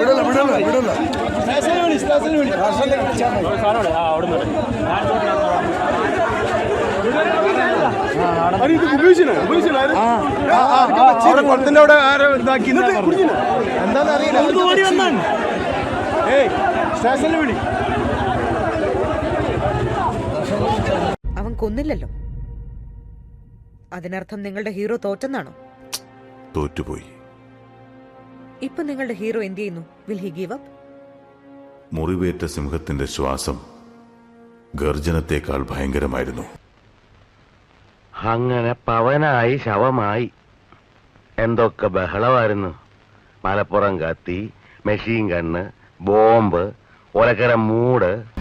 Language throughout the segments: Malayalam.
വിടല്ല വിടല്ല വിടല്ല. കുളത്തിന്റെ അവിടെ ആരോ ഇതാക്കി എന്താന്ന് അറിയില്ല ഏയ് സ്റ്റേഷനിൽ വിളി. അവൻ കൊന്നില്ലല്ലോ. അതിനർത്ഥം നിങ്ങളുടെ ഹീറോ തോറ്റെന്നാണോ? തോറ്റുപോയി. ഇപ്പൊ നിങ്ങളുടെ ഹീറോ എന്ത് ചെയ്യുന്നു? വിൽ ഹി ഗീവ് അപ്പ് മുറിവേറ്റ സിംഹത്തിന്റെ ശ്വാസം ഗർജനത്തെക്കാൾ ഭയങ്കരമായിരുന്നു. അങ്ങനെ പവനായി ശവമായി. എന്തൊക്കെ ബഹളമായിരുന്നു. മലപ്പുറം കത്തി മെഷീൻ കണ്ണ് ബോംബ് ഒലക്കര മൂട്.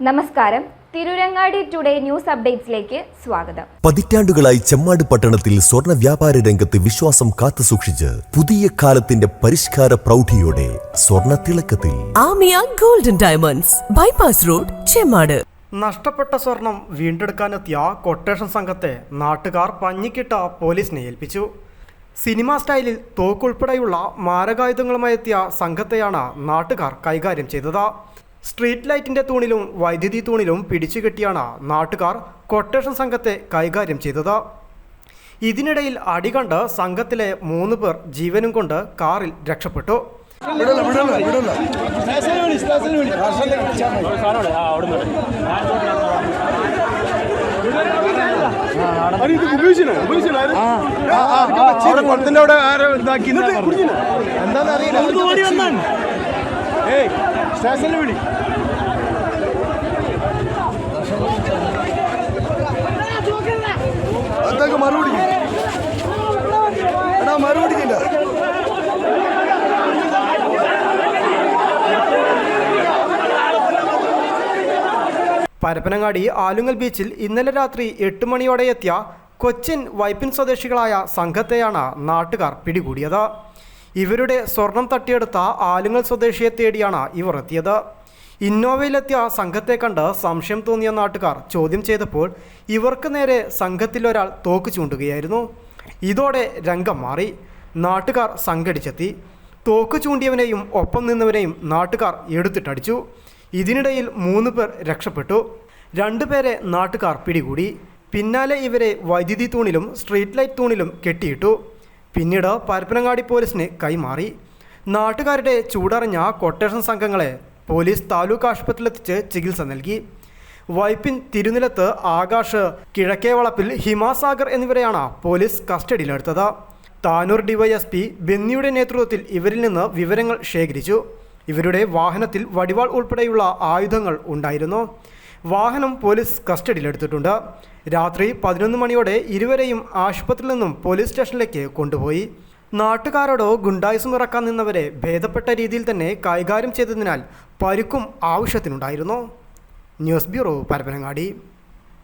നമസ്കാരം. തിരുരങ്ങാടി ടുഡേ ന്യൂസ് അപ്ഡേറ്റ്സിലേക്ക് സ്വാഗതം. പതിറ്റാണ്ടുകളായി ചെമ്മാട് പട്ടണത്തിൽ സ്വർണ വ്യാപാര രംഗത്ത് വിശ്വാസം കാത്തു സൂക്ഷിച്ച് പുതിയ കാലത്തിന്റെ പരിഷ്കാര പ്രൗഢിയോടെ സ്വർണ തിളക്കത്തിൽ. Amiya golden diamonds bypass road Chemmad. നഷ്ടപ്പെട്ട സ്വർണം വീണ്ടെടുക്കാനെത്തിയ കൊട്ടേഷൻ സംഘത്തെ നാട്ടുകാർ പഞ്ഞിക്കിട്ട പോലീസിനെ ഏൽപ്പിച്ചു സിനിമാ സ്റ്റൈലിൽ തോക്കുൾപ്പെടെയുള്ള മാരകായുധങ്ങളുമായി എത്തിയ സംഘത്തെയാണ് നാട്ടുകാർ കൈകാര്യം ചെയ്തത്. സ്ട്രീറ്റ് ലൈറ്റിന്റെ തൂണിലും വൈദ്യുതി തൂണിലും പിടിച്ചു കെട്ടിയാണ് നാട്ടുകാർ കൊട്ടേഷൻ സംഘത്തെ കൈകാര്യം ചെയ്തത് ഇതിനിടയിൽ അടികണ്ട് സംഘത്തിലെ മൂന്ന് പേർ ജീവനും കൊണ്ട് കാറിൽ രക്ഷപ്പെട്ടു വിടല്ല ഏയ് സ്റ്റേഷനിൽ വിളി. അതൊക്കെ മറുപടി എടാ മറുപടിക്കില്ല പരപ്പനങ്ങാടി ആലുങ്ങൽ ബീച്ചിൽ ഇന്നലെ രാത്രി എട്ട് മണിയോടെ എത്തിയ കൊച്ചിൻ വൈപ്പിൻ സ്വദേശികളായ സംഘത്തെയാണ് നാട്ടുകാർ പിടികൂടിയത്. ഇവരുടെ സ്വർണം തട്ടിയെടുത്ത ആലുങ്ങൽ സ്വദേശിയെ തേടിയാണ് ഇവർ എത്തിയത്. ഇന്നോവയിലെത്തിയ സംഘത്തെ കണ്ട് സംശയം തോന്നിയ നാട്ടുകാർ ചോദ്യം ചെയ്തപ്പോൾ ഇവർക്ക് നേരെ സംഘത്തിലൊരാൾ തോക്ക് ചൂണ്ടുകയായിരുന്നു. ഇതോടെ രംഗം മാറി. നാട്ടുകാർ സംഘടിച്ചെത്തി. തോക്ക് ചൂണ്ടിയവനെയും ഒപ്പം നിന്നവനെയും നാട്ടുകാർ എടുത്തിട്ടടിച്ചു. ഇതിനിടയിൽ മൂന്ന് പേർ രക്ഷപ്പെട്ടു. രണ്ടുപേരെ നാട്ടുകാർ പിടികൂടി. പിന്നാലെ ഇവരെ വൈദ്യുതി തൂണിലും സ്ട്രീറ്റ് ലൈറ്റ് തൂണിലും കെട്ടിയിട്ടു. പിന്നീട് പരപ്പനങ്ങാടി പോലീസിന് കൈമാറി. നാട്ടുകാരുടെ ചൂടറിഞ്ഞ കൊട്ടേഷൻ സംഘങ്ങളെ പോലീസ് താലൂക്ക് ആശുപത്രിയിലെത്തിച്ച് ചികിത്സ നൽകി. വൈപ്പിൻ തിരുനിലത്ത് ആകാശ് കിഴക്കേവളപ്പിൽ ഹിമാസാഗർ എന്നിവരെയാണ് പോലീസ് കസ്റ്റഡിയിലെടുത്തത്. താനൂർ ഡിവൈഎസ്പി ബെന്നിയുടെ നേതൃത്വത്തിൽ ഇവരിൽ നിന്ന് വിവരങ്ങൾ ശേഖരിച്ചു. ഇവരുടെ വാഹനത്തിൽ വടിവാൾ ഉൾപ്പെടെയുള്ള ആയുധങ്ങൾ ഉണ്ടായിരുന്നു. വാഹനം പോലീസ് കസ്റ്റഡിയിലെടുത്തിട്ടുണ്ട്. രാത്രി പതിനൊന്ന് മണിയോടെ ഇരുവരെയും ആശുപത്രിയിൽ നിന്നും പോലീസ് സ്റ്റേഷനിലേക്ക് കൊണ്ടുപോയി. നാട്ടുകാരോടോ ഗുണ്ടായുസം ഇറക്കാൻ നിന്നവരെ ഭേദപ്പെട്ട രീതിയിൽ തന്നെ കൈകാര്യം ചെയ്തതിനാൽ പരുക്കും ആവശ്യത്തിനുണ്ടായിരുന്നു. News bureau Parappanangadi.